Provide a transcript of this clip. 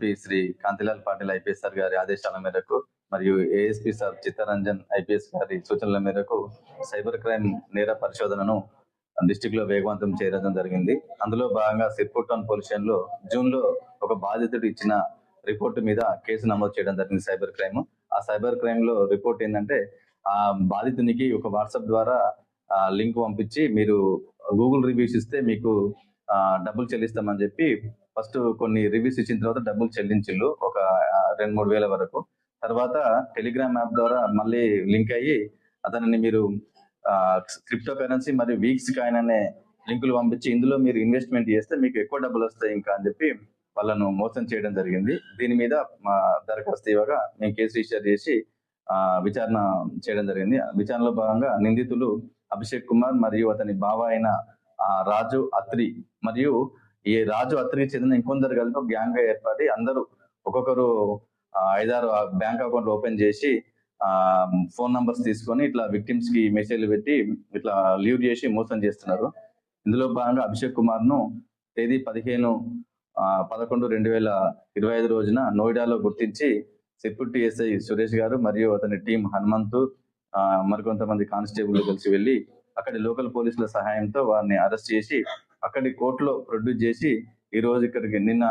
P Shri Kantilal Patil IPS sir గారి ఆదేశాల మేరకు మరియు ఏఎస్పీ సార్ చిత్తరంజన్ ఐపీఎస్ గారి సూచనల మేరకు సైబర్ క్రైమ్ నేర పరిశోధనను డిస్టిక్లో వేగవంతం చేయడం జరిగింది. అందులో భాగంగా సిర్పూర్ టౌన్ పోలీస్ స్టేషన్లో జూన్లో ఒక బాధితుడు ఇచ్చిన రిపోర్ట్ మీద కేసు నమోదు చేయడం జరిగింది సైబర్ క్రైమ్. ఆ సైబర్ క్రైమ్లో రిపోర్ట్ ఏంటంటే ఆ బాధితునికి ఒక వాట్సాప్ ద్వారా లింక్ పంపించి మీరు గూగుల్ రివ్యూస్ ఇస్తే మీకు డబ్బులు చెల్లిస్తామని చెప్పి ఫస్ట్ కొన్ని రివ్యూస్ ఇచ్చిన తర్వాత డబ్బులు చెల్లించిల్లు ఒక రెండు మూడు వేల వరకు. తర్వాత టెలిగ్రామ్ యాప్ ద్వారా మళ్ళీ లింక్ అయ్యి అతనిని మీరు క్రిప్టో కరెన్సీ మరియు వీక్స్ కాయిన్ అనే లింకులు పంపించి ఇందులో మీరు ఇన్వెస్ట్మెంట్ చేస్తే మీకు ఎక్కువ డబ్బులు వస్తాయి ఇంకా అని చెప్పి వాళ్ళను మోసం చేయడం జరిగింది. దీని మీద మా దరఖాస్తు ఇవ్వగా మేము కేసు రిజిస్టర్ చేసి విచారణ చేయడం జరిగింది. విచారణలో భాగంగా నిందితులు అభిషేక్ కుమార్ మరియు అతని బావ అయిన రాజు అత్రి మరియు ఈ రాజు అత్రికి చెందిన ఇంకొందరు కలిపి గ్యాంగ్గా ఏర్పడి అందరూ ఒక్కొక్కరు ఐదారు బ్యాంక్ అకౌంట్ ఓపెన్ చేసి ఆ ఫోన్ నంబర్స్ తీసుకొని ఇట్లా విక్టిమ్స్కి మెసేజ్లు పెట్టి ఇట్లా లీవ్ చేసి మోసం చేస్తున్నారు. ఇందులో భాగంగా అభిషేక్ కుమార్ను తేదీ పదిహేను ఆ, పదకొండు రెండు వేల ఇరవై ఐదు రోజున నోయిడాలో గుర్తించి సెక్యూరిటీ ఎస్ఐ సురేష్ గారు మరియు అతని టీం హనుమంతు ఆ, మరికొంతమంది కానిస్టేబుల్ కలిసి వెళ్ళి అక్కడి లోకల్ పోలీసుల సహాయంతో వారిని అరెస్ట్ చేసి అక్కడి కోర్టులో ప్రొడ్యూస్ చేసి ఈ రోజు ఇక్కడికి నిన్న